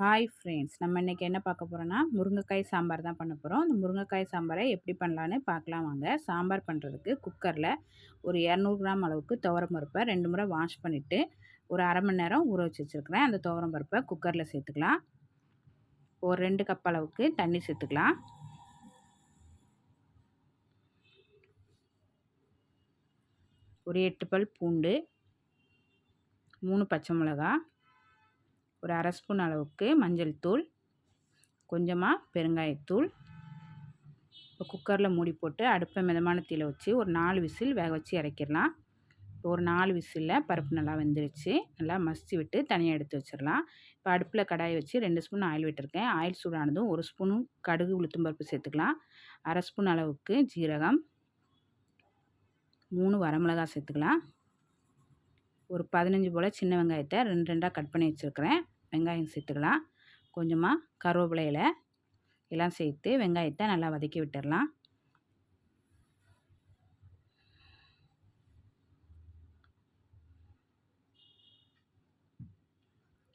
Hi friends நம்ம இன்றைக்கி என்ன பார்க்க போகிறோன்னா முருங்கைக்காய் சாம்பார் தான் பண்ண போகிறோம் அந்த முருங்கைக்காய் சாம்பாரை எப்படி பண்ணலான்னு பார்க்கலாம் வாங்க. சாம்பார் பண்ணுறதுக்கு குக்கரில் ஒரு இரநூறு கிராம் அளவுக்கு துவரம் பருப்பை ரெண்டு முறை வாஷ் பண்ணிவிட்டு ஒரு அரை மணி நேரம் ஊற வச்சு வச்சுருக்கிறேன். அந்த துவரம் பருப்பை குக்கரில் சேர்த்துக்கலாம். ஒரு ரெண்டு கப் அளவுக்கு தண்ணி சேர்த்துக்கலாம். ஒரு எட்டு பல் பூண்டு மூணு பச்சை மிளகா ஒரு அரை ஸ்பூன் அளவுக்கு மஞ்சள் தூள் கொஞ்சமாக பெருங்காயத்தூள். இப்போ குக்கரில் மூடி போட்டு அடுப்பை மிதமான தீயில் வச்சு ஒரு நாலு விசில் வேக வச்சு இறக்கிடலாம். ஒரு நாலு விசிலில் பருப்பு நல்லா வெந்துருச்சு. நல்லா மசிச்சு விட்டு தனியாக எடுத்து வச்சிடலாம். இப்போ அடுப்பில் கடாயை வச்சு ரெண்டு ஸ்பூன் ஆயில் விட்டுருக்கேன். ஆயில் சூடானதும் ஒரு ஸ்பூனும் கடுகு உளுத்தும் பருப்பு சேர்த்துக்கலாம். அரை ஸ்பூன் அளவுக்கு ஜீரகம். மூணு வரமிளகா சேர்த்துக்கலாம். ஒரு பதினஞ்சு போல் சின்ன வெங்காயத்தை ரெண்டு ரெண்டாக கட் பண்ணி வச்சுருக்கிறேன். வெங்காயம் சேர்த்துக்கலாம். கொஞ்சமாக கருவேப்பிலையில் எல்லாம் சேர்த்து வெங்காயத்தை நல்லா வதக்கி விட்டுடலாம்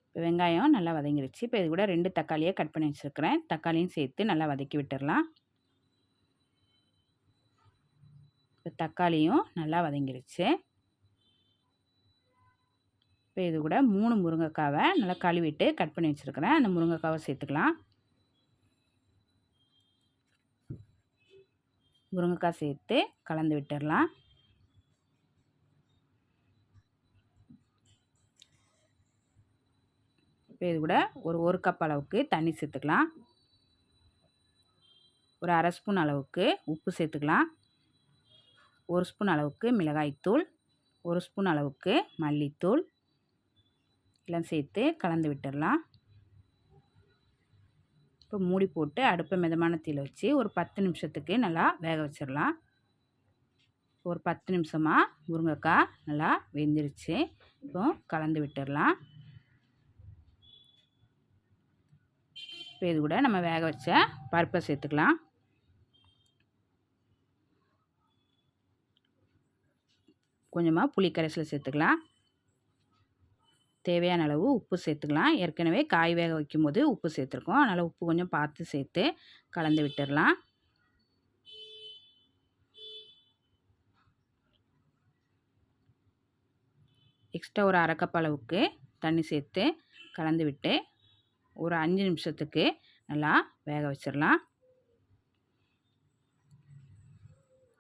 இப்போ வெங்காயம் நல்லா வதங்கிடுச்சு இப்போ இது கூட ரெண்டு தக்காளியை கட் பண்ணி வச்சுருக்கிறேன். தக்காளியும் சேர்த்து நல்லா வதக்கி விட்டுடலாம் இப்போ தக்காளியும் நல்லா வதங்கிடுச்சு இப்போ இது கூட மூணு முருங்கைக்காவை நல்லா கழுவிட்டு கட் பண்ணி வச்சுருக்கிறேன். அந்த முருங்கைக்காவை சேர்த்துக்கலாம். முருங்கைக்காய் சேர்த்து கலந்து விட்டுடலாம். இப்போ இது கூட ஒரு ஒரு கப் அளவுக்கு தண்ணி சேர்த்துக்கலாம். ஒரு அரை ஸ்பூன் அளவுக்கு உப்பு சேர்த்துக்கலாம். ஒரு ஸ்பூன் அளவுக்கு மிளகாய்த்தூள் ஒரு ஸ்பூன் அளவுக்கு மல்லித்தூள் எல்லாம் சேர்த்து கலந்து விட்டுடலாம். இப்போ மூடி போட்டு அடுப்பை மிதமான தீயில் வச்சு ஒரு பத்து நிமிஷத்துக்கு நல்லா வேக வச்சிடலாம். ஒரு பத்து நிமிஷமாக முருங்கைக்காய் நல்லா வெந்துருச்சு. இப்போ கலந்து விட்டுடலாம். இப்போ இது கூட நம்ம வேக வச்ச பருப்பை சேர்த்துக்கலாம். கொஞ்சமாக புளி கரைசலை சேர்த்துக்கலாம். தேவையான அளவு உப்பு சேர்த்துக்கலாம். ஏற்கனவே காய் வேக வைக்கும்போது உப்பு சேர்த்துருக்கோம். அதனால் உப்பு கொஞ்சம் பார்த்து சேர்த்து கலந்து விட்டுடலாம் எக்ஸ்ட்ரா ஒரு அரைக்கப் அளவுக்கு தண்ணி சேர்த்து கலந்து விட்டு ஒரு அஞ்சு நிமிஷத்துக்கு நல்லா வேக வச்சிடலாம்.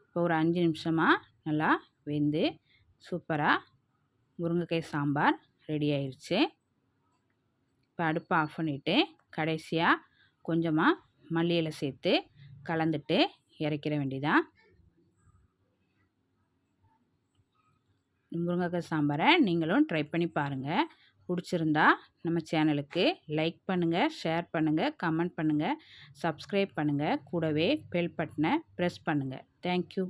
இப்போ ஒரு அஞ்சு நிமிஷமாக நல்லா வெந்து சூப்பராக முருங்கைக்காய் சாம்பார் ரெடி ஆயிடுச்சு இப்போ அடுப்பை ஆஃப் பண்ணிவிட்டு கடைசியாக கொஞ்சமாக மல்லியில் சேர்த்து கலந்துட்டு இறக்கிற வேண்டிதான் முருங்கைக்காய் சாம்பாரை நீங்களும் ட்ரை பண்ணி பாருங்கள் பிடிச்சிருந்தா நம்ம சேனலுக்கு லைக் பண்ணுங்கள் ஷேர் பண்ணுங்கள் கமெண்ட் பண்ணுங்கள் சப்ஸ்கிரைப் பண்ணுங்கள் கூடவே பெல் பட்டனை ப்ரெஸ் பண்ணுங்கள் தேங்க்யூ